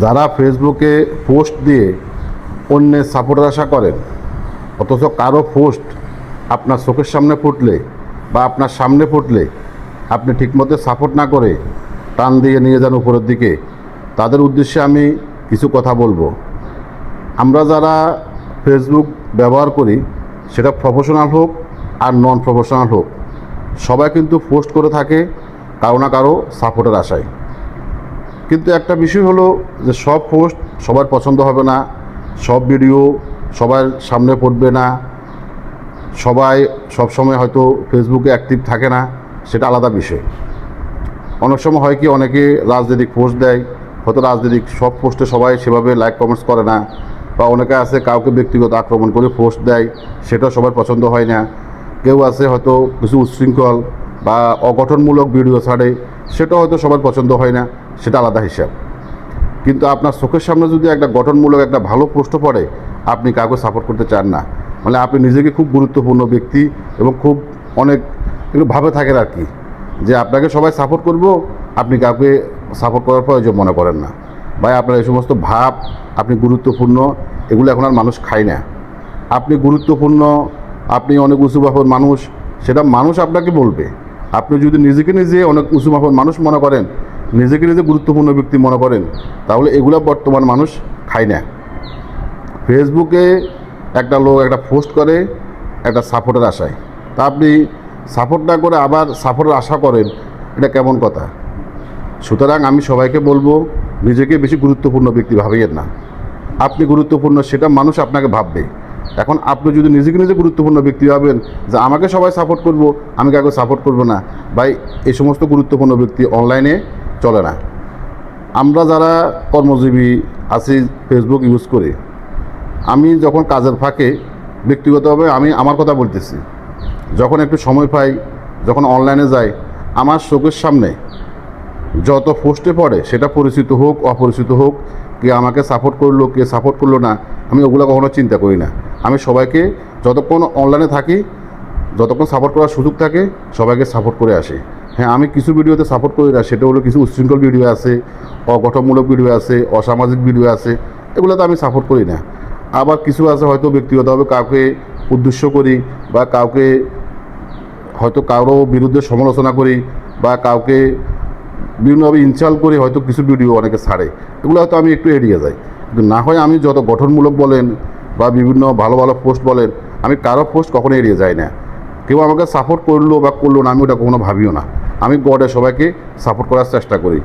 যারা ফেসবুকে পোস্ট দিয়ে অন্যের সাপোর্টের আশা করেন, অথচ কারও পোস্ট আপনার চোখের সামনে ফুটলে বা আপনার সামনে ফুটলে আপনি ঠিকমতো সাপোর্ট না করে টান দিয়ে নিয়ে যান উপরের দিকে, তাদের উদ্দেশ্যে আমি কিছু কথা বলব। আমরা যারা ফেসবুক ব্যবহার করি, সেটা প্রফেশনাল হোক আর নন প্রফেশনাল হোক, সবাই কিন্তু পোস্ট করে থাকে কারও না কারও সাপোর্টের আশায়। কিন্তু একটা বিষয় হলো যে সব পোস্ট সবার পছন্দ হবে না, সব ভিডিও সবার সামনে পড়বে না, সবাই সব সময় হয়তো ফেসবুকে অ্যাক্টিভ থাকে না, সেটা আলাদা বিষয়। অনেক সময় হয় কি অনেকে রাজনৈতিক পোস্ট দেয়, হয়তো রাজনৈতিক সব পোস্টে সবাই সেভাবে লাইক কমেন্টস করে না বা অনেকে আছে কাউকে ব্যক্তিগত আক্রমণ করে পোস্ট দেয়, সেটা সবার পছন্দ হয় না। কেউ আছে হয়তো কিছু উচ্ছৃঙ্খল বা অগঠনমূলক ভিডিও ছাড়ে, সেটা হয়তো সবার পছন্দ হয় না, সেটা আলাদা হিসাব। কিন্তু আপনার চোখের সামনে যদি একটা গঠনমূলক একটা ভালো পোস্ট পড়ে, আপনি কাউকে সাপোর্ট করতে চান না। মানে আপনি নিজেকে খুব গুরুত্বপূর্ণ ব্যক্তি এবং খুব অনেক একটু ভাবে থাকেন আর কি, যে আপনাকে সবাই সাপোর্ট করব, আপনি কাউকে সাপোর্ট করার প্রয়োজন মনে করেন না। ভাই, আপনার এই সমস্ত ভাব, আপনি গুরুত্বপূর্ণ, এগুলো এখন আর মানুষ খায় না। আপনি গুরুত্বপূর্ণ, আপনি অনেক উঁচু মানুষ, সেটা মানুষ আপনাকে বলবে। আপনি যদি নিজেকে নিজে অনেক উঁচু মাপের মানুষ মনে করেন, নিজেকে নিজে গুরুত্বপূর্ণ ব্যক্তি মনে করেন, তাহলে এগুলো বর্তমান মানুষ খায় না। ফেসবুকে একটা লোক একটা পোস্ট করে, একটা সাপোর্টের আশায় তা আপনি সাপোর্ট না করে আবার সাপোর্টের আশা করেন, এটা কেমন কথা? সুতরাং আমি সবাইকে বলব, নিজেকে বেশি গুরুত্বপূর্ণ ব্যক্তি ভাবিয়েন না। আপনি গুরুত্বপূর্ণ সেটা মানুষ আপনাকে ভাববে। এখন আপনি যদি নিজেকে নিজে গুরুত্বপূর্ণ ব্যক্তি ভাবেন যে আমাকে সবাই সাপোর্ট করব, আমি কাউকে সাপোর্ট করব না। ভাই, এই সমস্ত গুরুত্বপূর্ণ ব্যক্তি অনলাইনে চলে না। আমরা যারা কর্মজীবী আছি ফেসবুক ইউজ করে, আমি যখন কাজের ফাঁকে ব্যক্তিগতভাবে আমি আমার কথা বলতেছি, যখন একটু সময় পাই, যখন অনলাইনে যাই, আমার চোখের সামনে যত পোস্টে পড়ে, সেটা পরিচিত হোক, অপরিচিত হোক, কে আমাকে সাপোর্ট করল, কে সাপোর্ট করল না, আমি ওগুলো কখনো চিন্তা করি না। আমি সবাইকে যতক্ষণ অনলাইনে থাকি, যতক্ষণ সাপোর্ট করার সুযোগ থাকে, সবাইকে সাপোর্ট করে আসি। হ্যাঁ আমি কিছু ভিডিওতে সাপোর্ট করি না, সেটা হলো কিছু উচ্ছৃঙ্খল ভিডিও আছে, অগঠনমূলক ভিডিও আছে, অসামাজিক ভিডিও আছে, এগুলোতে আমি সাপোর্ট করি না। আবার কিছু আছে হয়তো ব্যক্তিগতভাবে কাউকে উদ্দেশ্য করি বা কাউকে হয়তো কারও বিরুদ্ধে সমালোচনা করি বা কাউকে বিভিন্নভাবে ইনসাল্ট করে হয়তো কিছু ভিডিও অনেকে ছাড়ে। এগুলো হয়তো আমি একটু এড়িয়ে যাই। কিন্তু না হয় আমি যত গঠনমূলক বলেন বা বিভিন্ন ভালো ভালো পোস্ট বলেন, আমি কারও পোস্ট কখনো এড়িয়ে যাই না। কেউ আমাকে সাপোর্ট করল বা করল না, আমি ওটা কখনো ভাবিও না। আমি গডে সবাইকে সাপোর্ট করার চেষ্টা করি।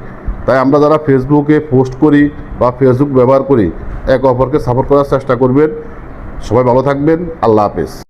তাই আমরা যারা ফেসবুকে পোস্ট করি বা ফেসবুক ব্যবহার করি, এক অপরকে সাপোর্ট করার চেষ্টা করবেন। সবাই ভালো থাকবেন। আল্লাহ হাফেজ।